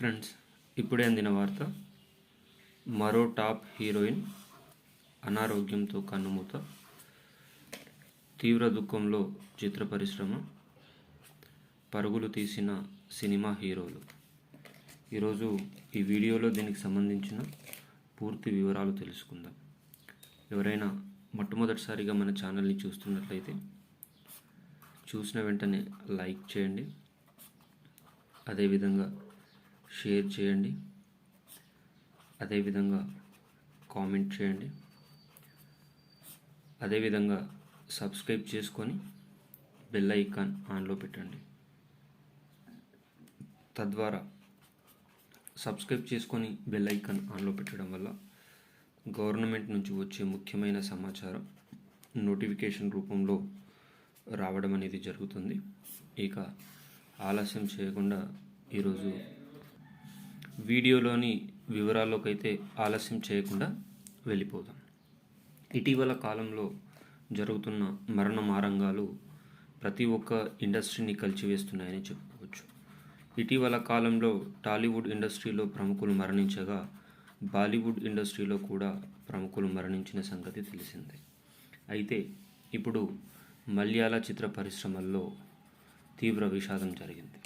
Friends ఇప్పుడే అందిన వార్త. మరో టాప్ హీరోయిన్ అనారోగ్యంతో కన్నుమూత. తీవ్ర దుఃఖంలో చిత్ర పరిశ్రమ. పరుగులు తీసిన సినిమా హీరోలు. ఈరోజు ఈ వీడియోలో దీనికి సంబంధించిన పూర్తి వివరాలు తెలుసుకుందాం. ఎవరైనా మొట్టమొదటిసారిగా మన ఛానల్ని చూస్తున్నట్లయితే చూసిన వెంటనే లైక్ చేయండి. అదేవిధంగా షేర్ చేయండి. అదేవిధంగా కామెంట్ చేయండి. అదేవిధంగా సబ్స్క్రైబ్ చేసుకొని బెల్ ఐకాన్ ఆన్లో పెట్టండి. తద్వారా సబ్స్క్రైబ్ చేసుకొని బెల్ ఐకాన్ ఆన్లో పెట్టడం వల్ల గవర్నమెంట్ నుంచి వచ్చే ముఖ్యమైన సమాచారం నోటిఫికేషన్ రూపంలో రావడం అనేది జరుగుతుంది. ఇక ఆలస్యం చేయకుండా ఈరోజు వీడియోలోని వివరాల్లోకైతే ఆలస్యం చేయకుండా వెళ్ళిపోదాం. ఇటీవల కాలంలో జరుగుతున్న మరణ మారంగాలు ప్రతి ఒక్క ఇండస్ట్రీని కలిచివేస్తున్నాయని చెప్పుకోవచ్చు ఇటీవల కాలంలో టాలీవుడ్ ఇండస్ట్రీలో ప్రముఖులు మరణించగా బాలీవుడ్ ఇండస్ట్రీలో కూడా ప్రముఖులు మరణించిన సంగతి తెలిసిందే. అయితే ఇప్పుడు మలయాళ చిత్ర పరిశ్రమల్లో తీవ్ర విషాదం జరిగింది.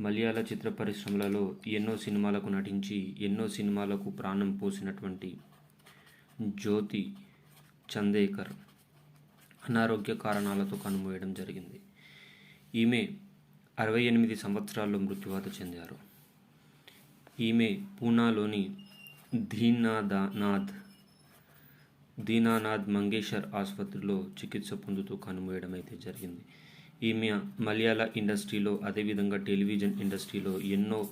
మలయాళ చిత్ర పరిశ్రమలలో ఎన్నో సినిమాలకు నటించి ఎన్నో సినిమాలకు ప్రాణం పోసినటువంటి జ్యోతి చందేకర్ అనారోగ్య కారణాలతో కనుమూయడం జరిగింది. ఈమె అరవై ఎనిమిది సంవత్సరాల్లో మృత్యువాత చెందారు. ఈమె పూనాలోని దీనాదానాథ్ దీనానాథ్ మంగేశ్వర్ ఆసుపత్రిలో చికిత్స పొందుతూ కనుమూయడం అయితే జరిగింది. ఈమె మలయాళ ఇండస్ట్రీలో అదేవిధంగా టెలివిజన్ ఇండస్ట్రీలో ఎన్నో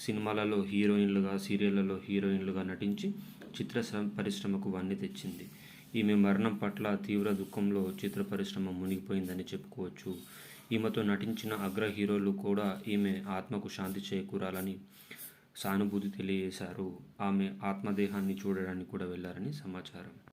సినిమాలలో హీరోయిన్లుగా సీరియళ్ళలో హీరోయిన్లుగా నటించి చిత్ర పరిశ్రమకు వన్నె తెచ్చింది. ఈమె మరణం పట్ల తీవ్ర దుఃఖంలో చిత్ర పరిశ్రమ మునిగిపోయిందని చెప్పుకోవచ్చు. ఈమెతో నటించిన అగ్ర హీరోలు కూడా ఈమె ఆత్మకు శాంతి చేకూరాలని సానుభూతి తెలియజేశారు. ఆమె ఆత్మదేహాన్ని చూడడానికి కూడా వెళ్ళారని సమాచారం.